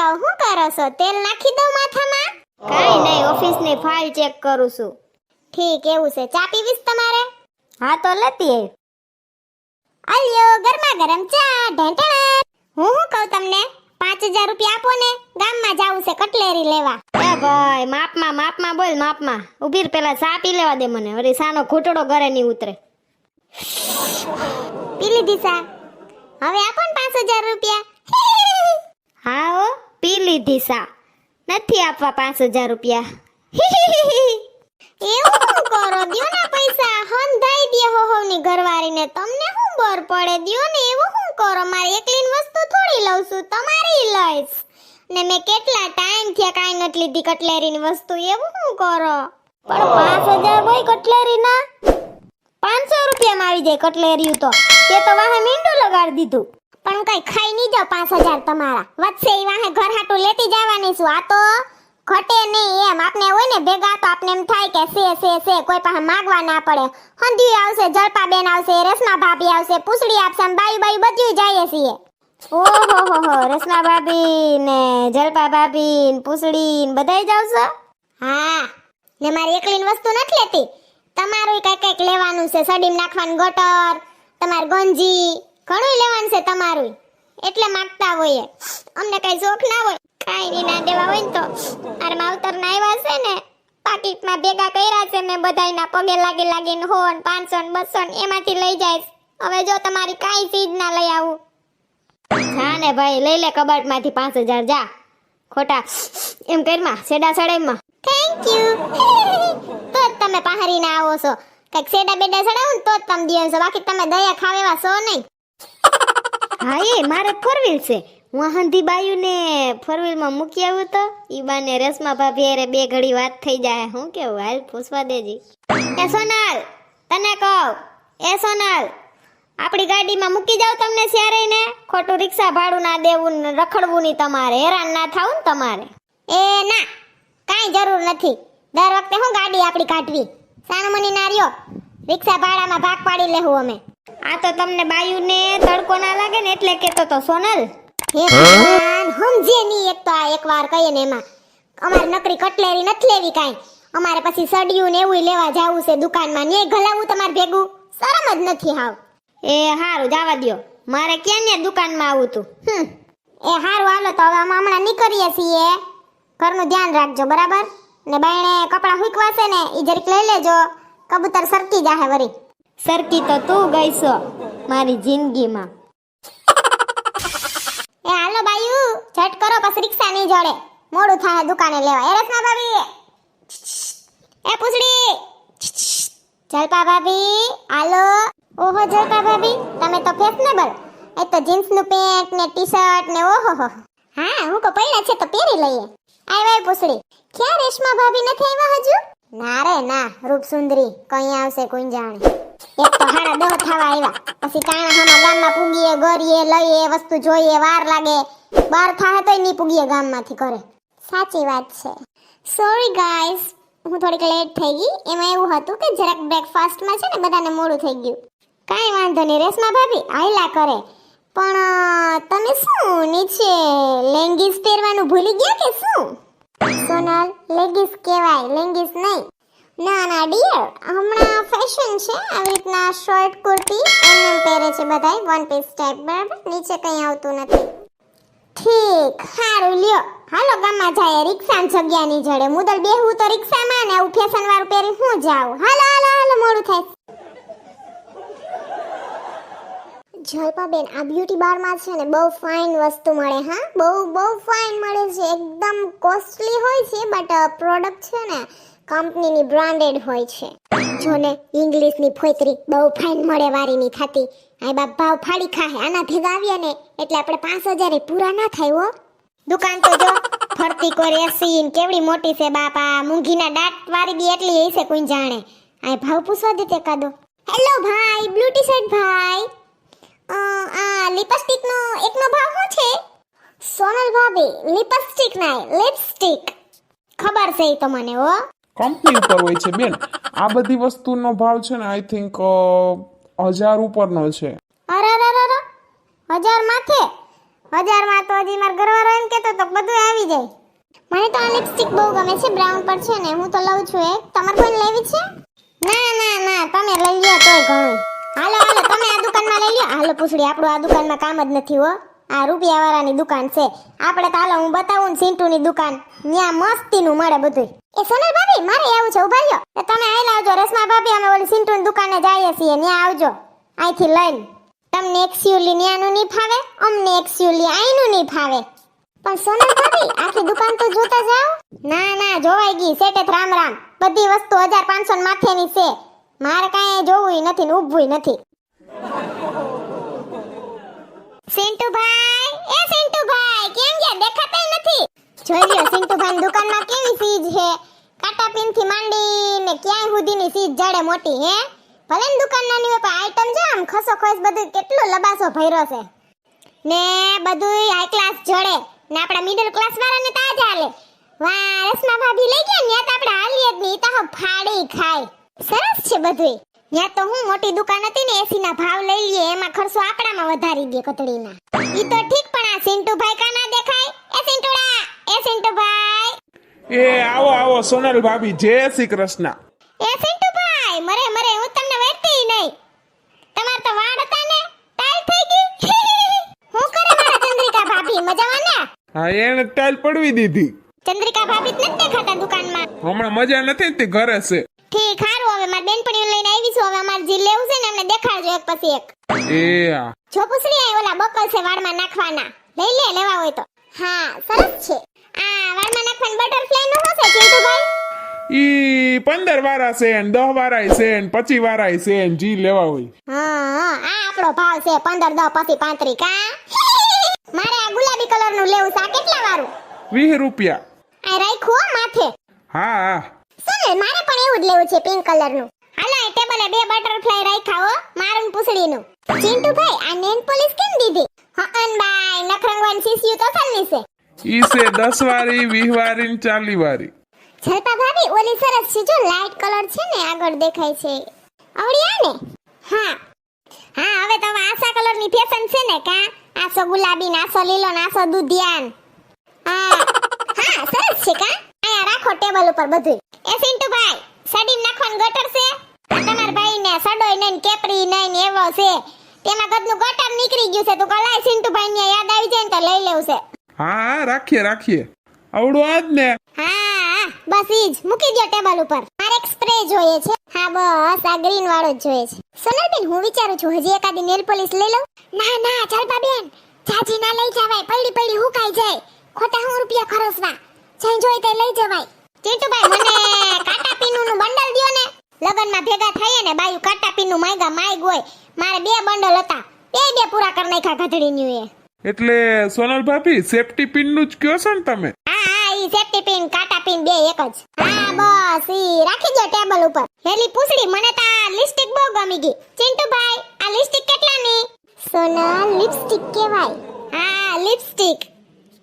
કહું શું કરો છો? તેલ નાખી દઉં માથામાં? કાંઈ નહીં, ઓફિસની ફાઇલ ચેક કરું છું. ઠીક, એવું છે. ચા પીવીશ તમારે? હા, તો લેતી અલ્યો ગરમા ગરમ ચા ઢેંટણા હું શું કહું તમને? પાંચ હજાર રૂપિયા આપો ને, ગામમાં જાવું છે કટલેરી લેવા. એ ભાઈ, માપમાં માપમાં બોલ, માપમાં. ઉભીર પેલા ચા પી લેવા દે મને. અરે સાનો ઘૂંટડો ઘરે નહીં ઉતરે. પી લીધી સા હવે આપો ને પાંચ હજાર રૂપિયા. હો. પી લીધી સા. નથી આપવા પાંચ હજાર રૂપિયા. એવું કરો? દ્યો ના પૈસા. હંધાઈ દે હો હોની ઘરવાળીને. તમને શું બોર પડે? દ્યો ને એવું શું કરો? મારી એકલી વસ્તુ થોડી લઉં છું. તમારી લઈશ. ને મેં કેટલા ટાઈમ થયા કાંઈ નથી લીધી કટલેરીની વસ્તુ. એવું શું કરો? પણ પાંચ હજાર ભાઈ કટલેરી ના પાંચસો રૂપિયામાં આવી જાય કટલેરી તો. તે તો વાહે મીંડું લગાડી દીધું. પણ કઈ ખાઈ નહીં જાઓ પાંચ હજાર તમારા. વધશે એ વાહે ઘર હાટું લેતી જવાની છું. આ તો ઘટે નહીં એમ. આપને હોય ને ભેગા, તો આપને એમ થાય કે સે સે સે કોઈ પાસે માગવા ના પડે. હંધી આવશે જલપા બેન આવશે રસમા ભાભી આવશે, પૂછડી આપશે આમ બાયું બાયું બધું જઈએ છીએ. ઓહો, હો હો રસમા ભાભી ને જલપા ભાભી ને પૂછડી ને બધાય જ આવશે હા. ને મારી એકલીન વસ્તુ નથી લેતી. તમારું કઈ કંઈક લેવાનું છે. સડીમ નાખવાનું ગટર, તમાર ગંજી ઘણું લેવાનું છે તમારું. એટલે માગતા હોઈએ. અમને કઈ શોખ ના હોય. કાંઈ નહીં, ના દેવા હોય ને તો. મારા માવતર ના આવ્યા છે ને પાકીટમાં ભેગા કર્યા છે મેં બધાયના પગે લાગી લાગીને હો ને, પાંચસો ને બસો ને એમાંથી લઈ જાય હવે જો તમારી કાંઈ ચીજ ના લઈ આવું. જા ને ભાઈ, લઈ લે કબાટમાંથી પાંચ હજાર, જા. ખોટા. એમ કરમાં, સેડા સડાઈમાં. થેન્ક યુ તો જ તમે પહારીને આવો છો. કંઈક સેડા બેડા સડાવો ને તો જ તમે દિયો છો. બાકી તમે દયા ખાવ એવા છો નહીં. હા, એ મારે ફોર વ્હીલ છે. હું હંધી બાયું ને ફોર વ્હીલમાં મૂકી આવ્યું તો, ઈ બાને રેશમા ભાભી અરે બે ઘડી વાત થઈ જાય. હું કેવું? હાલ પૂછવા દેજી. એ સોનાલ, તને કહું. એ સોનાલ, આપણી ગાડીમાં મૂકી જાવ તમને સ્યારે ને ખોટું રિક્ષા ભાડું ના દેવું ને રખડવું નહીં તમારે. હેરાન ના થાવું ને તમારે. એ ના, કાંઈ જરૂર નથી. દર વખતે હું ગાડી આપણી કાઢવી. સાણમની મની ના રહ્યો. રિક્ષા ભાડામાં ભાગ પાડી લેવું અમે. આ તો તમને બાયુને તડકો ના લાગે ને એટલે કેતો તો સોનલ હે ભગવાન સમજે નહીં એક તો આ એકવાર કહીએ ને એમાં. અમારે નકરી કટલેરી નથી લેવી કાંઈ. અમારે પછી સડિયું ને એવું લેવા જાવું છે દુકાનમાં. ને ગલાવું તમારે ભેગું? શરમ જ નથી હાવ. એ હારું જવા દ્યો. મારે ક્યાં ને દુકાનમાં આવું તું? હમ. એ હારું હાલો તો હવે અમે હમણાં નીકળીએ છીએ. ઘરનું ધ્યાન રાખજો બરાબર? ને બાયણે કપડાં હુકવાશે ને એ જરીક લઈ લેજો. કબૂતર સરકી જાહે વરી. સરકી તો તું ગઈ મારી જિંદગીમાં. એ હાલો બાયુ, ઝટ કરો, પછી રિક્ષા નહીં જોડે. મોડું થાય, દુકાને લેવા. એ રસના ભાભી. એ પૂછડી. જલપા ભાભી, હાલો. ઓહો, જલપા ભાભી, તમે તો ફેશનેબલ એ તો જીન્સનું પેન્ટ ને ટી શર્ટ ને ઓહો, હો, હા. કો પડ્યા છે તો પહેરી લઈએ. આવ્યા પૂછડી. ક્યાં રેશમા ભાભી નથી આવ્યા હજુ? ના રે, ના રૂપ સુંદરી કઈ આવશે, કોઈ જાણે. એક તો હારા દહ થવા આવ્યા પછી કાણા હામાં ગામમાં પૂગીએ, ગરીએ, લઈએ વસ્તુ જોઈએ, વાર લાગે. બાર થાય તોય નહીં પૂગીએ ગામમાંથી કરે સાચી વાત છે. સોરી ગાઈસ હું થોડીક લેટ થઈ ગઈ. એમાં એવું હતું કે જરાક બ્રેકફાસ્ટમાં છે ને બધાને મોડું થઈ ગયું. કાંઈ વાંધો નહીં, રેશમા ભાભી, આયલા કરે. પણ તમે શું નીચે લેંગીસ પહેરવાનું ભૂલી ગયા કે શું? સોનલ, લેગીસ કહેવાય, લેંગીસ નહીં. ના ના ડિયર હમણાં ફેશન છે, આવી રીતના શર્ટ કુર્તી એમ પહેરે છે બધાય વન પીસ ટાઈપ બરાબર? નીચે કંઈ આવતું નથી. ઠીક સારું લ્યો. હાલો, ગામમાં જાય રિક્ષા જગ્યા નહીં જડે મુદલ બેહું તો રિક્ષામાં ને આવું ફેશન વાળું પહેરી હું જાઉં. હાલો હાલો હાલો, મોડું થાય. જલપાબેન, આ બ્યુટી બારમાં છે ને બહુ ફાઇન વસ્તુ મળે, હા? બહુ બહુ ફાઇન મળે છે. એકદમ કોસ્ટલી હોય છે બટ પ્રોડક્ટ છે ને કંપનીની બ્રાન્ડેડ હોય છે. જો ને ઇંગ્લિશની ફોતરી બહુ ફાઇન મળે વારીની થતી. આ બાપ ભાવ ફાડી ખાહે, આના ભેગા આવ્યા ને, એટલે આપણે પાંચ હજાર પૂરા ના થાય હો. દુકાન તો જો, ફરતી કોઈ એસી કેવડી મોટી છે બાપા મૂંઘીના દાંત વારી દી એટલી હશે કોઈ જાણે. આ ભાવ પૂછવા દે તે કાદો. હેલો ભાઈ, બ્લુ ટી શર્ટ ભાઈ આ લિપસ્ટિક નો એકનો ભાવ શું છે? સોનલ ભાભી લિપસ્ટિક નાય લિપસ્ટિક. ખબર છે તો મને હો. કંપની ઉપર હોય છે. બેન, આ બધી વસ્તુનો ભાવ છે ને આઈ થિંક હજાર ઉપરનો છે. અરે અરે અરે. હજાર માથે? હજારમાં તો હજી માર ઘરવાળો એમ કેતો તો બધું આવી જાય. મને તો આ લિપસ્ટિક બહુ ગમે છે બ્રાઉન પર છે ને, હું તો લઉં છું એક. તમારે કોઈને લેવી છે? ના ના ના, તમે લઈ લ્યો તોય ઘણું. હાલો હાલો, તમે આ દુકાનમાં લઈ લ્યો. હાલો, પૂછડી, આપણું આ દુકાનમાં કામ જ નથી, હો. આ રૂપિયા વાળાની દુકાન છે. આપણે હાલો હું બતાવું ને સિન્ટુની દુકાન. ત્યાં મસ્તીનું મળે બધું એ સોનલ ભાભી, મારે આવું છે, ઊભા રહ્યો. તો તમે આઈ આવજો, રસમા ભાભી, અમે ઓલી સિન્ટુની દુકાને જઈએ છીએ. ત્યાં આવજો. અહીંથી લઈને. તમને એક્સ્યુલી ન્યાનું નહીં ફાવે અમને એક્સ્યુલી આઈનું નહીં ફાવે પણ સોનલ ભાભી, આખી દુકાન તો જોતા જાઓ. ના ના, જોવાઈ ગઈ. સેટે રામ રામ. બધી વસ્તુ હજાર પાંચસો માથેની છે. મારે કાંઈ જોવું નથી ને ઊભવું નથી. સિન્ટુભાઈ, એ સિન્ટુભાઈ, કેમ ગયા? દેખાતા નથી. જોઈ લ્યો સિન્ટુભાઈ દુકાનમાં કેવી સીજ છે? કાટા પિનથી માંડી ને ક્યાંય સુધીની સીજ જાડે મોટી, હે? ભલે ને દુકાન નાની હોય, પણ આઈટમ છે આમ ખસો ખસ બધું કેટલો લબાસો ભર્યો છે. ને બધું હાઈ ક્લાસ જડે. ને આપણા મિડલ ક્લાસ વાળાને તો આ હાલે. વાહ રસમા ભાભી લઈ ગયા ને, ત્યાં આપણે હાલીએ જ નહીં. તો ફાડી ખાય. સરસ છે બધું ત્યાં તો હું મોટી દુકાન હતી ને એસી ના ભાવ લઈ લઈએ એમાં ખર્ચો આંકડામાં વધારી દે કતડીના ઈ તો ઠીક પણ આ સિન્ટુભાઈ કા ના દેખાય? એ સિન્ટુડા એ સિન્ટુભાઈ એ આવો આવો સોનલ ભાભી જય શ્રી કૃષ્ણ. એ સિન્ટુભાઈ મરે મરે હું તમને વેઠતી નહીં તમાર તો વાળ હતા ને ટાઈલ થઈ ગઈ. હું કરે મારા ચંદ્રિકા ભાભી મજામાં ને? હા એને ટાઈલ પડવી દીધી. ચંદ્રિકા ભાભી જ નથી દેખાતા દુકાનમાં. હમણાં મજા નથી તે ઘરે છે. ઠીક હારું હવે માર બેનપણીઓ લઈને આવી છું. હવે અમાર જે લેવું છે ને એમને દેખાડજો એક પછી એક. એ જો પૂછડી આ ઓલા બકલ છે વાળમાં નાખવાના. લઈ લે લેવા હોય તો. હા સરસ છે. આ વાળમાં નાખવાનું બટરફ્લાયનું હશે ચિંટુભાઈ ઈ પંદર વાળા છે ને દહ વાળા છે ને પચી વાળા છે ને જી લેવા હોય. હા આ આપણો ભાવ છે પંદર દહ પછી પાંત્રી કા? મારે આ ગુલાબી કલરનું લેવું છે આ કેટલા વાળું વીસ રૂપિયા. આ રાખ્યું હો માથે. હા. હા મારે પણ એવું જ લેવું છે પિંક કલરનું હાલો એ ટેબલે બે બટરફ્લાય રાખ્યા હો મારું ને ચિંટુ ભાઈ આ નેન પોલિશ કેમ દીધી? હકન ભાઈ નખરંગવાન સીસીયુ તો સલની છે. ઈ છે વારી વીસ વારી ને વારી જલપા ભાભી ઓલી સરસ છે જો લાઈટ કલર છે ને આગળ દેખાય છે. આવડી આ ને? હા. હા હવે તો આશા આસા કલરની ફેશન છે ને કા? આસો ગુલાબી નાસો લીલો નાશો દુધિયાન. હા. હા સરસ છે કા? આયા રાખો ટેબલ ઉપર બધું એ સિન્ટુભાઈ સડીમ નાખવાનું ગટર છે? આ તમાર ભાઈ ને સડોય નઈ ને કેપરી નઈ ને એવો છે. તેમાં કદનું ગટર નીકળી ગયું છે. તો કલાય સિન્ટુભાઈ ને યાદ આવી જાય ને તો લઈ લેવું છે હા હા રાખીએ રાખીએ. આવડું આજ ને. હા બસ ઈ જ. મૂકી દો ટેબલ ઉપર. મારે એક સ્પ્રે જોઈએ છે. હા બસ આ ગ્રીન વાળો જ જોઈએ છે. સોનલબેન હું વિચારું છું હજી એકાદી નેલ પોલિશ લઈ લઉં? ના ના ચાલપા બેન જાજી ના લઈ જવાય. પડી પડી હુકાઈ જાય. ખોટા હું રૂપિયા ખર્ચવા. જઈ જોઈ તે લઈ જવાય. ચીટુભાઈ મને કાટા પીનું નું બંડલ દ્યો ને. લગનમાં ભેગા થઈએ ને બાયું કાટા પીનું માયગા માયગ હોય. મારે બે બંડલ હતા. બે બે પૂરા કરી નાખ્યા ગધડી એ એટલે સોનલ ભાભી સેફટી પિનનું જ કયો છો ને તમે? હા હા ઈ સેફટી પિન કાટા પિન બે એક જ. હા બસ ઈ રાખી દો ટેબલ ઉપર. હેલી પૂછડી મને તો આ લિપસ્ટિક બહુ ગમી ગઈ. ચિંટુભાઈ આ લિપસ્ટિક કેટલાની? સોનલ લિપસ્ટિક કેવાય હા લિપસ્ટિક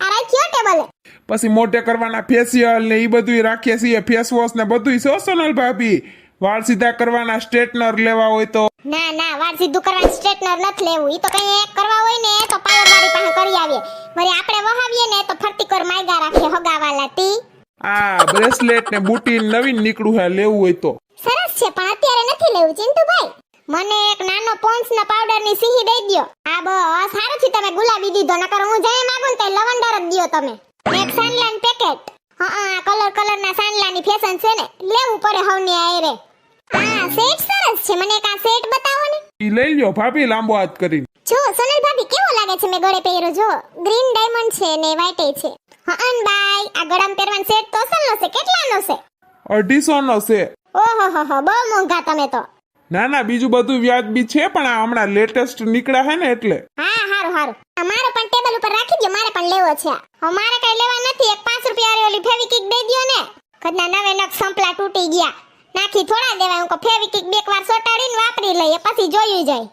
આ રાખ્યો ટેબલે? પછી મોટે કરવાના ફેશિયલ ને ઈ બધું રાખીએ છીએ ફેસ વોશ ને બધું છે સોનલ ભાભી. વાળ સીધા કરવાના સ્ટ્રેટનર લેવા હોય તો. ના ના વાળ સીધું કરવાનું સ્ટ્રેટનર નથી લેવું. ઈ તો કઈ એક કરવા હોય ને તો પાર્લર વાળી પાસે કરી આવીએ. વળી આપણે વહાવીએ ને તો ફરતી કર માયગા રાખીએ હગાવાલા તી. આ બ્રેસલેટ ને બુટી નવીન નીકળું હે લેવું હોય તો. સરસ છે પણ અત્યારે નથી લેવું ચિંટુભાઈ. મને એક નાનો પોન્સ ના પાવડરની સીહી દઈ દ્યો. આ બસ સારું છે તમે ગુલાબી દીધો નકર હું જઈ માંગુ ને તો લવંડર જ દયો તમે. એક સાનલાન પેકેટ હા આ કલર કલર ના સાનલાની ફેશન છે ને લેવું પડે હવની આયરે. હા સેટ સરસ છે મને એક આ સેટ બતાવો ને. ઈ લઈ લ્યો ભાભી લાંબો હાથ કરીને. જો સોનલ ભાભી કેવો લાગે છે મેં ગળે પહેર્યો? જો ગ્રીન ડાયમંડ છે ને વ્હાઈટ છે. હા અન બાય આ ગળામાં પહેરવાનો સેટ તો અસલનો છે કેટલાનો છે? અઢીસો નો છે. ઓહો હો હો બહુ મોંઘા તમે તો. ના ના બીજું બધું વ્યાજબી છે પણ આ હમણાં લેટેસ્ટ નીકળ્યા હે ને એટલે. હા હારું હારું. આ પણ ટેબલ ઉપર રાખી દો મારે પણ લેવો છે અમારે મારે કઈ લેવા નથી એક પાંચ રૂપિયા વાળી ઓલી ફેવિકિક દઈ દો ને. કદના નવે નખ સંપલા તૂટી ગયા. નાખી થોડા દેવાય હું ફેવિકિક બે વાર સોટાડીને વાપરી લઈએ પછી જોયું જાય.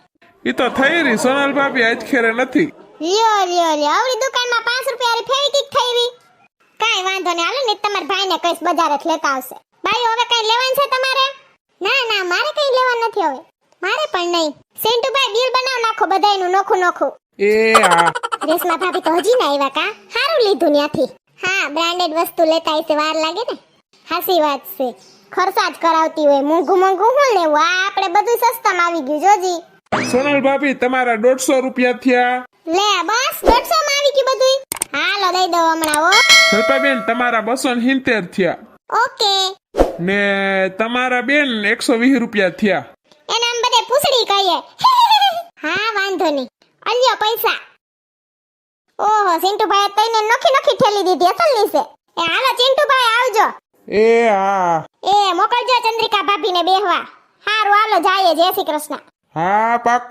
એ તો થઈ રહી સોનલ ભાભી આજ ખેરે નથી. લ્યો લ્યો લ્યો આવડી દુકાનમાં પાંચ રૂપિયા વાળી ફેવિકિક થઈ રહી. કાંઈ વાંધો નહીં હાલો ને તમારા ભાઈને કઈશ બજારે લેતા આવશે. ભાઈ હવે કઈ લેવાનું છે તમારે? ના ના મારે કઈ લેવા નથી હવે. મારે પણ નહીં. સેન્ટુભાઈ બિલ બનાવ નાખો બધાયનું નોખું નોખું. એ હા. રેશમા ભાભી તો હજી ના આવ્યા કા? સારું લીધું ત્યાંથી હા બ્રાન્ડેડ વસ્તુ લેતા હશે વાર લાગે ને? હાસી વાત છે. ખર્ચા જ કરાવતી હોય મોંઘું મોંઘું હું લેવું? આ આપણે બધું સસ્તામાં આવી ગયું જોજી. સોનલ ભાભી તમારા દોઢસો રૂપિયા થયા. લે બસ દોઢસો માં આવી ગયું બધું હાલો દઈ દો હમણાં ઓ બેન તમારા બસો સિત્તેર થયા. ઓકે. ને તમારા બેન એકસો વીસ રૂપિયા થયા. એને આમ બધે પૂછડી કહીએ હા વાંધો નહીં. અલ્યો પૈસા. ઓહો ચિંટુભાઈ તઈને નખી નખી ઠેલી દીધી અસલની છે. એ હાલો ચિંટુભાઈ આવજો. એ હા. એ મોકલજો ચંદ્રિકા ભાભીને બેહવા. હારું હાલો જાયે જય શ્રી કૃષ્ણ. હા પાકું.